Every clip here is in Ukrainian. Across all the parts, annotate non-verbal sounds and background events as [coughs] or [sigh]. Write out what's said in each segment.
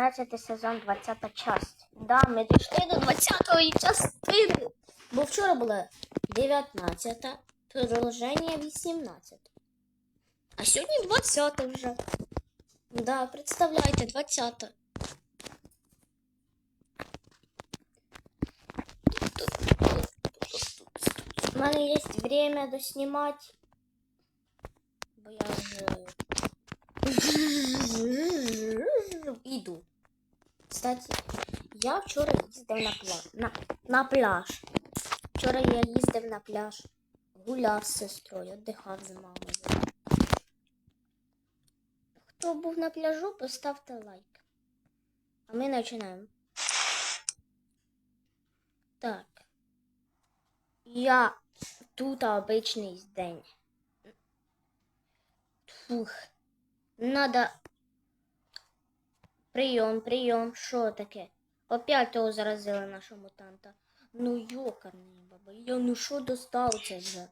15 сезон, 20 часть. Да, ми дійшли до 20-ї частини. Бо вчора була 19, продовження 18. А сьогодні 20 вже. Да, представляйте, 20. У мене є время доснімати. Бо я вже [laughs] іду. Кстати, я вчора їздив на пляж. На, на пляж. Вчора я їздив на пляж, гуляв з сестрою, віддихав з мамою. Хто був на пляжу, поставте лайк. А ми починаємо. Так. Я тут обичний день. Фух. Надо. Прийом, прийом. Що таке? Опять того заразили нашого мутанта. Ну йокарний баба. Я ну що достав це вже?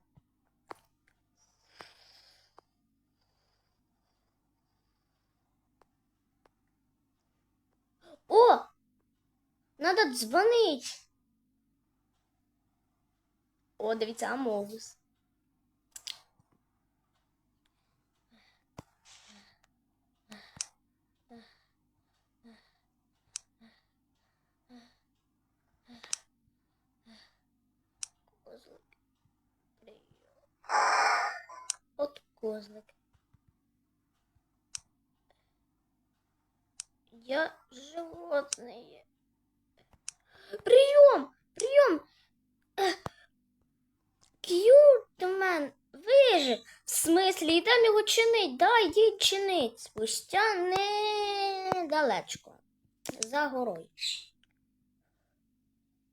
О! Надо дзвонить. О, дивіться, Амогус. Козлик. Прийом. От козлик. Я животное. Прием! Прием! К'ютмен вижив. В смислі, йдемо його чинить. Да, йдіть чинить. Спустя недалечко. За горою.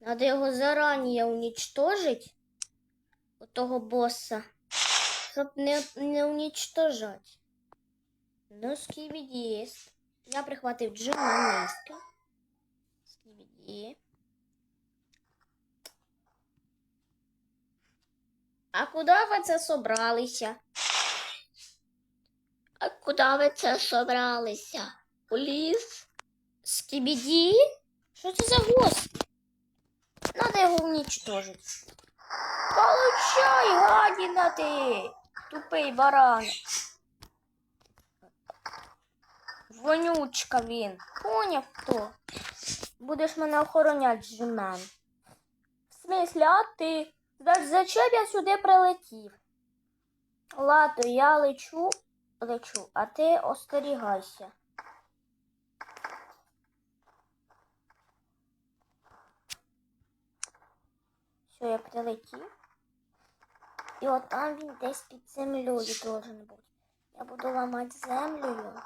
Надо його зарані уничтожить. Отого боса. Щоб не, не уничтожать. Ну, скібідіст. Я прихватив джина низько. Скібіді. А куди ви це собралися? А куди ви це собралися? У ліс? Скібіді? Що це за гость? Надо його уничтожить. Получай, гадіна ти, тупий баран. Вонючка він. Поняв хто? Будеш мене охороняти, Джимен. В смислі, а ти? За- Зачем я сюди прилетів? Ладно, я лечу, лечу, а ти остерігайся. Все, я прилетів. І от там він десь під землею должен бути. Я буду ламати землею.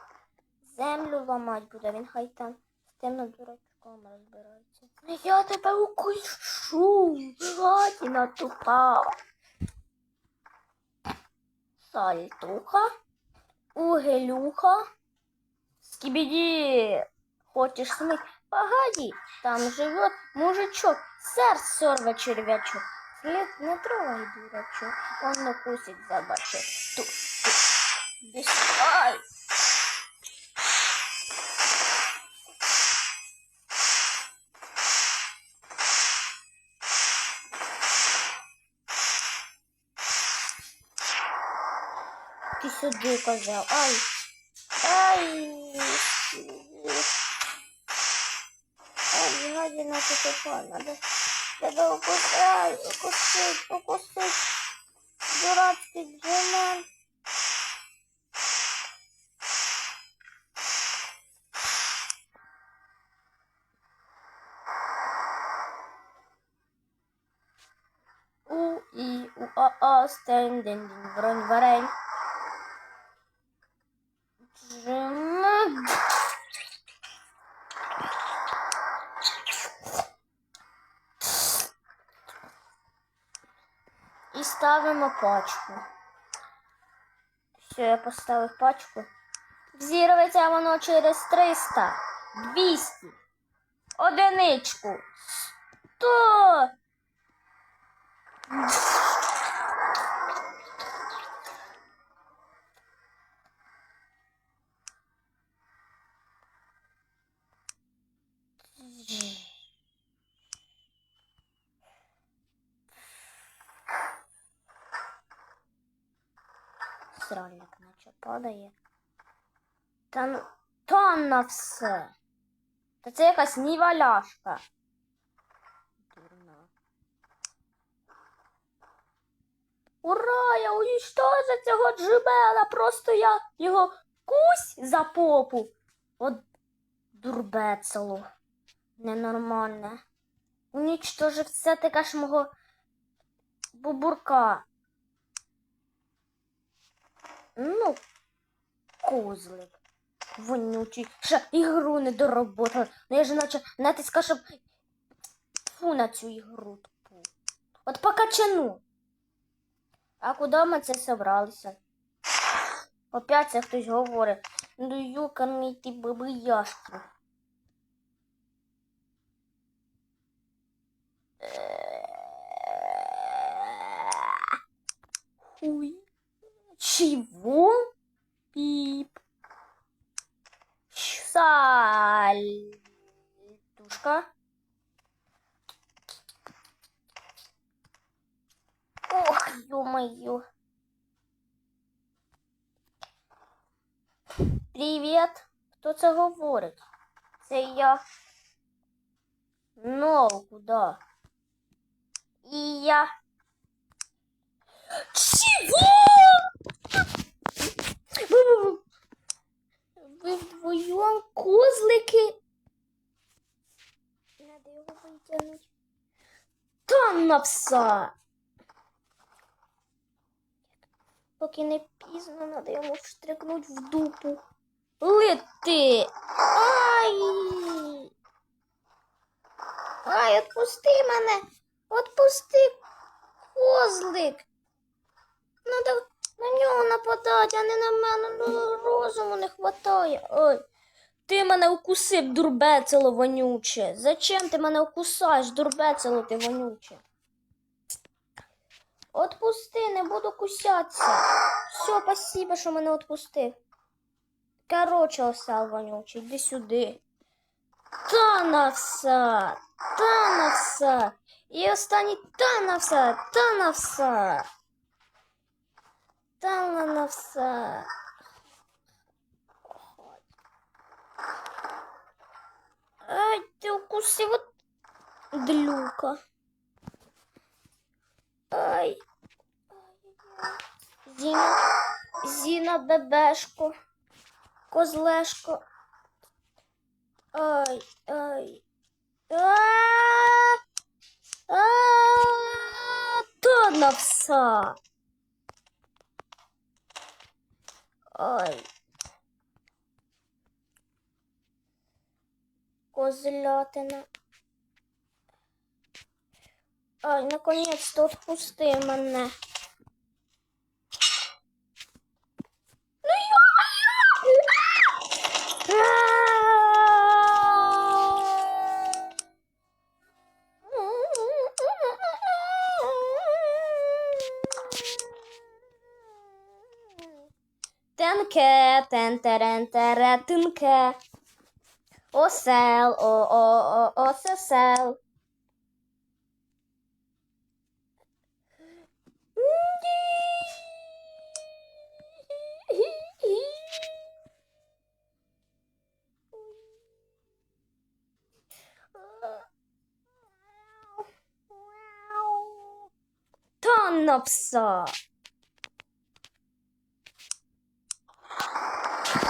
Землю ламати буду, він хай там з тим дурачком розбирається. Я тебе укушу, гадіна тупа. Сальтуха, угелюха, скибиди. Хочешь смыть? Погоди, там живет мужичок, сердце сорва червячок. След не трогай, дурачок, он укусит за бочок. Ту, ту, Доставай. Ти сюди козел. Ай. Ай. Ай, гадина ти тупа. Надо тебе укусай, укусить, укусить. Дурацький джемен. У, і, у, а, а, стен, ден, ден, бронь, варень. Джем. І ставимо пачку. Все, я поставив пачку. Взірветься воно через 300, 200, одиничку, 100. сральник наче падає. Та, на все. Та це якась ніваляшка. Дурна. Ура! Я унічтожив цього джибела! Просто я його кусь за попу. От дурбецело. Ненормальне. Унічтожив все таке ж мого бубурка. Ну, козлик. Вонючий. Ще ігру не доработав. Ну я ж наче натиска, щоб фу на цю ігру. От покачану. А куди ми це собралися? Опять це хтось говорить. Ну, юканий ти бабияшку. Хуй. Чего? Пип. Сальтушка. Ох, ё-моё. Привіт. Хто це говорить? Це я. Ну, куди? І я. Чого? Ви, вдвоєм козлики? Надо його витягнути. Та на пса. Поки не пізно, надо йому встрикнуть в дупу. Лети! Ай! Ай, отпусти мене! Отпусти, козлик! Нападати, а не на мене. Розуму не хватає. Ой. Ти мене укусив, дурбецело вонюче. Зачем ти мене укусаєш, дурбецело ти вонюче? Отпусти, не буду кусятися. Все, спасибо, що мене отпустив. Короче, осал вонючий, іди сюди. Та на все, та на все. І останній та на все, та на все. Та все. Ай, ти укусив от длюка. Ай. Зіна, Зіна бебешко, козлешко. Ай, ай. А, а, то на пса. Ай. Козлятина. Ай, наконец-то отпусти мене. Тенке, тентерентере, тинке. Осел, о, о, о, осесел. Та на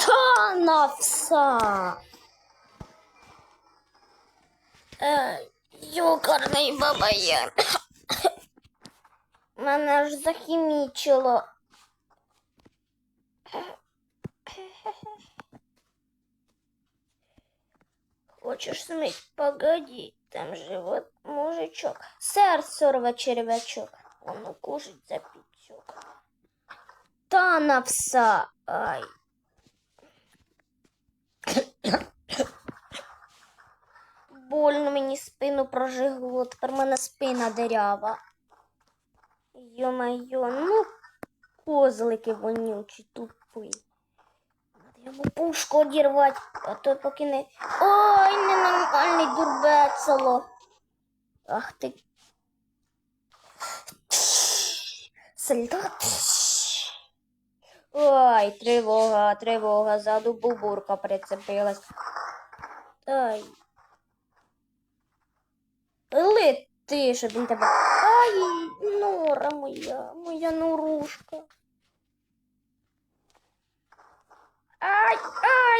пса. Та на пса. Ей, Юкарний бабаєр. Мене ж захімічило. Хочешь смыть? Погоди, там же вот мужичок. Сердце рве червячок. Он укушать за пятюк. Та на пса. Ай. Больно мені спину прожигло, тепер мене спина дирява. Йо-майо, ну козлики вонючі. Надо йому пушку одірвати, а то поки не. Ой, ненормальний дурбецело. Ах ти. Солдат. Ой, тривога, тривога, ззаду бубурка прицепилась. Ай. Лети, щоб він тебе. Ай, нора моя, моя норушка. Ай, ай,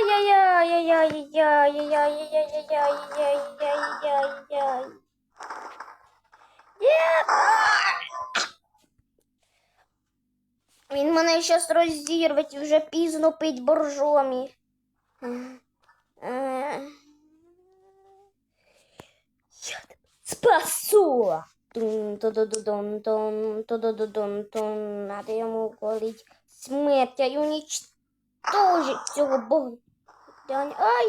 Він мене щас розірветь, вже пізно пить боржомі. Е. Я спасу! Надо йому уколить смерть, а й уничтожить цього бога. Ай,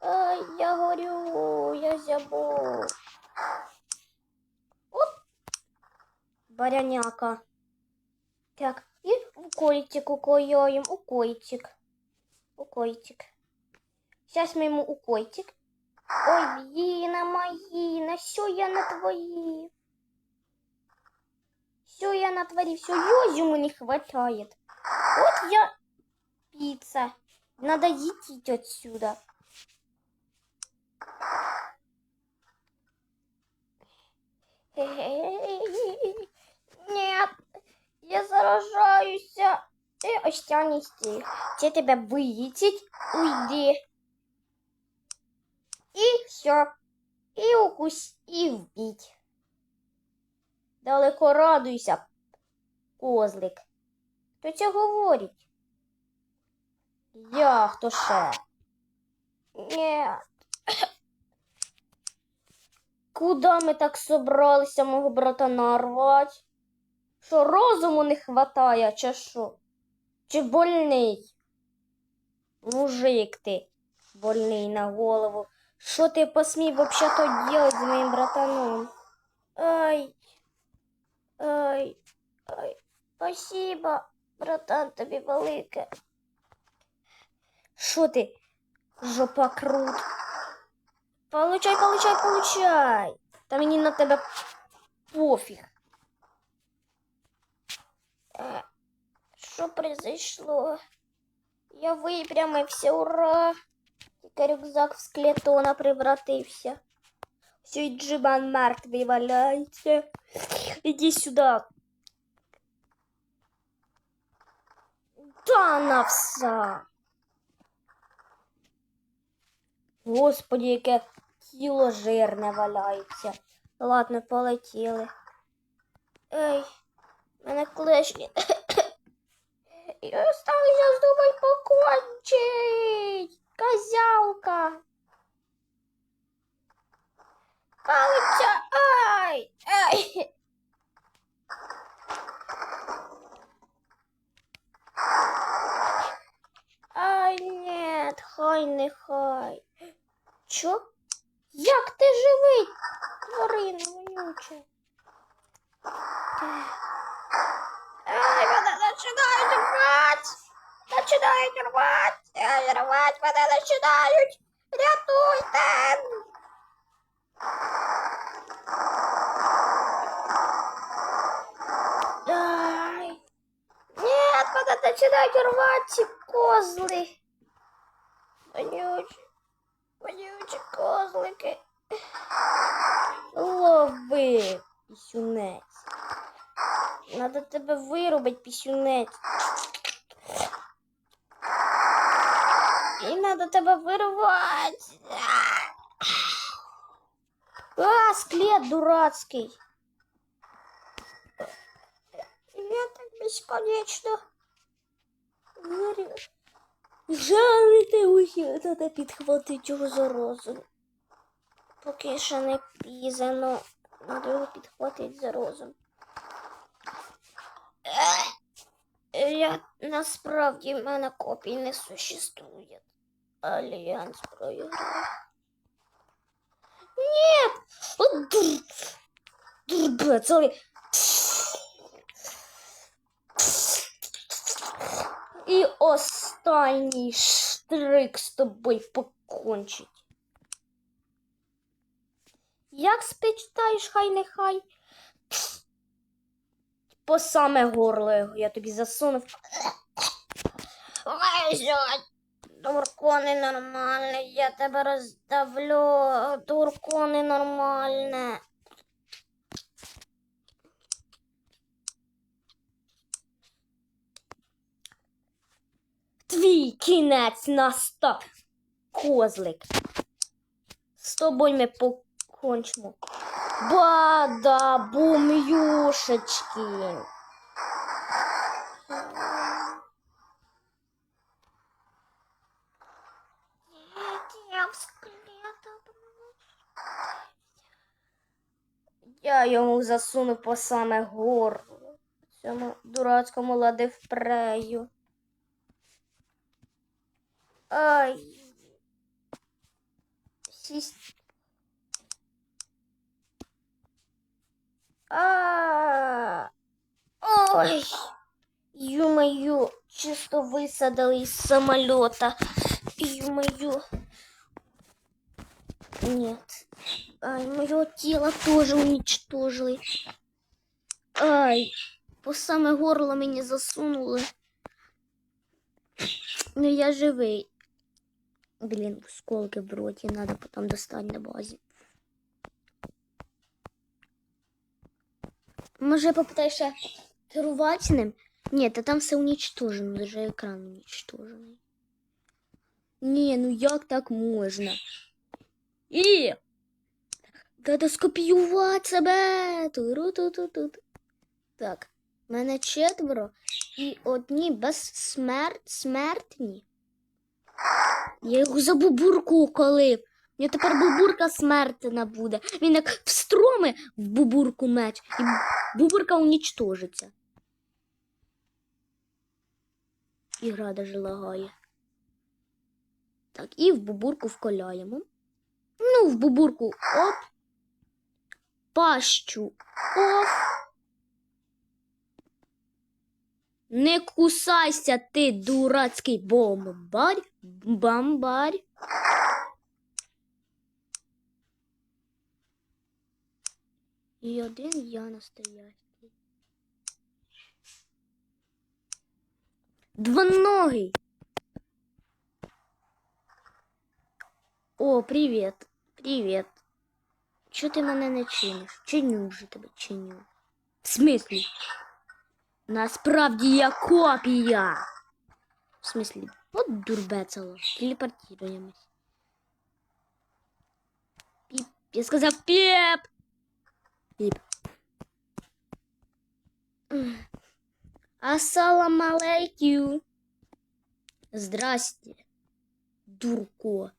ай, я горю, я забув. Оп. Баряняка. Так, укольчик укоюємо, укольчик. Укольчик. Сейчас мы ему укольчик. Ой, Вина моина, все я натворил. Все я натворил, все ему не хватает. Вот я пицца. Надо идти отсюда. Нет, я заражаюся. Ти не стих. Чи тебе вилічить, уйди. І все. І укусь, і вбіть. Далеко радуйся, козлик. Хто це говорить? Я хто ще? Ні. Куда ми так собралися мого брата нарвать? Що розуму не хватає, чи що? Чи больний? Мужик ти, больний на голову. Що ти посмів вообще то делать з моїм братаном? Ай. Ай. Ай. Спасибо, братан, тобі велике. Що ти, жопа крут? Получай, получай, получай. Та мені на тебе пофіг. Що произошло? Я випрямився, ура! Тільки рюкзак в склетона превратився. Все, і джибан мертвий валяється. Іди сюди. Та на все. Господи, яке тіло жирне валяється. Ладно, полетіли. Ей, мене клешні. [coughs] Я осталася з тобою покончить. Козявка. Калиця, ай, ай. Ай, нет, хай не хай. Чо? Як ти живий, тварина вонюча? Ай, мене починають рвати! Починають рвати! Ай, рвати! Рятуйте! Нет, мене починають рвати ці козли! Вонючі, вонючі козлики! Лови, пісюнець! Надо тебе вирубить, пісюнець. І надо тебе вирвати. А, склет дурацький. Я так безконечно. Вирю. Жарити усі, треба підхватити його за розум. Поки ще не пізно. Надо його підхватити за розум. Е, Я насправді в мене копій не существує. Альянс проіграв. От! Дурбе, целый. І останній штрик з тобою покончить. Як спечтаєш, хай нехай? По саме горло його я тобі засунув. Турко ненормальний, я тебе роздавлю. Турко ненормальне. Твій кінець настав, козлик. З тобою ми покончимо. Бада, бумюшечки. Я йому засуну по саме горло. Цьому дурацькому ладивпрею. Ай. Сість. А. Ой. Ё-моё, чисто высадили из самолета. Ё-моё. Нет. Ай, мое тело тоже уничтожили. Ай, по саме горло мені засунули. Ну я живий. Блін, осколки в роті, надо потім достати на базі. Може, попитаєшся керувати ним? Ні, та там все уничтожено, даже екран уничтожений. Ні, ну як так можна? І Треба скопіювати себе. Туру-ту-ту-ту. Так, в мене четверо і одні безсмертні. Я його за бубурку колив. Нього тепер бубурка смертна буде. Він як встроми в бубурку меч, і бубурка унічтожиться. Ігра даже лагає. Так, і в бубурку вколяємо. Ну, в бубурку оп. Пащу оп. Не кусайся ти, дурацький бомбарь, бомбарь. І один я настоящий. Двоногий. О, привіт. Привіт. Чого ти мене не чиниш? Чиню вже тебе чиню. В смислі? Насправді я копія. В смислі? От дурбецело. Телепортуємось. Піп. Я сказав піп. Піп. Ассалам алейкум. Здрасте, дурко.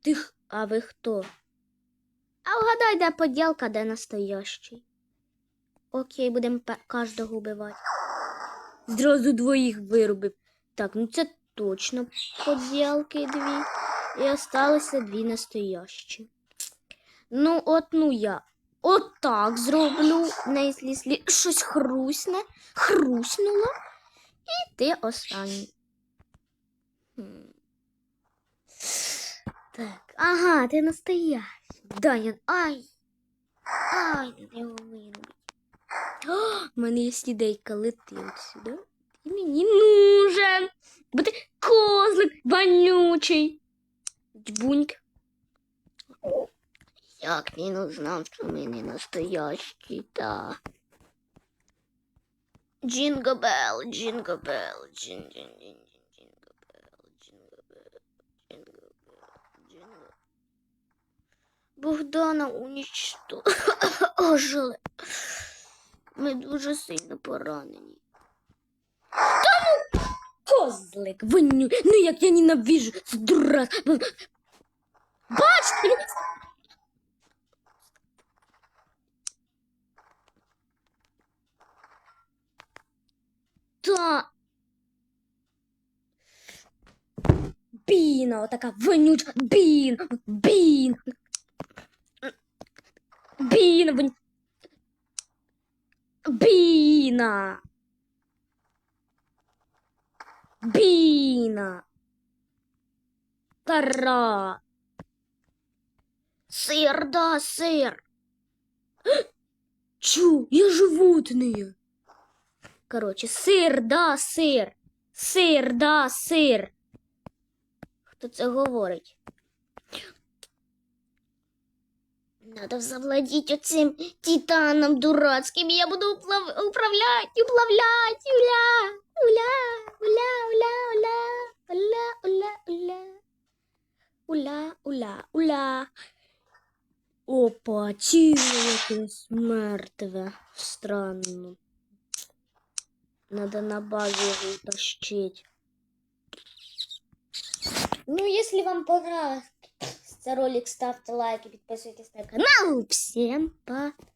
Ти, а ви хто? А угадай, де поділка, де настоящий. Окей, будемо кожного вбивати. Зразу двоїх вирубив. Так, ну це точно поділки дві. І осталося дві настоящі. Ну, от ну я. От так зроблю. Не якщо щось хрусне, хруснуло. І ти останній. Так, ага, ти настоящий. Даня, ай. Ай, треба його вирубити. В мене є ідейка, лети от сюди. Ти мені нужен. Бо ти козлик вонючий. Дьбуньк. Як він узнав, що ми не настоящі, та. Джинго бел, джинго бел, джин джин джин джин джинго бел, джинго бел, джинго бел, джинго. Богдана уничтожили. [coughs] Ми дуже сильно поранені. Та ну, козлик, виню. Ну як я ненавижу з дурак. Бачите? Він- Та. Біна, отака вонюча. Бін, бін. Біна, вонюча. Біна. Біна. Кара. Сир, да, сир. [gasps] Чу, я животные. Короче, сыр, да, сыр. Сир, да, сир. Хто це говорить? Надо завладеть оцим титаном дурацьким. Я буду уплав... управлять, уплавлять, уля, уля, уля, уля, уля, уля, уля, уля, уля, уля, уля. Опа, тіло якесь мертве. Странно. Надо на базу его утащить. Ну, если вам понравился ролик, ставьте лайки, подписывайтесь на канал. Всем пока!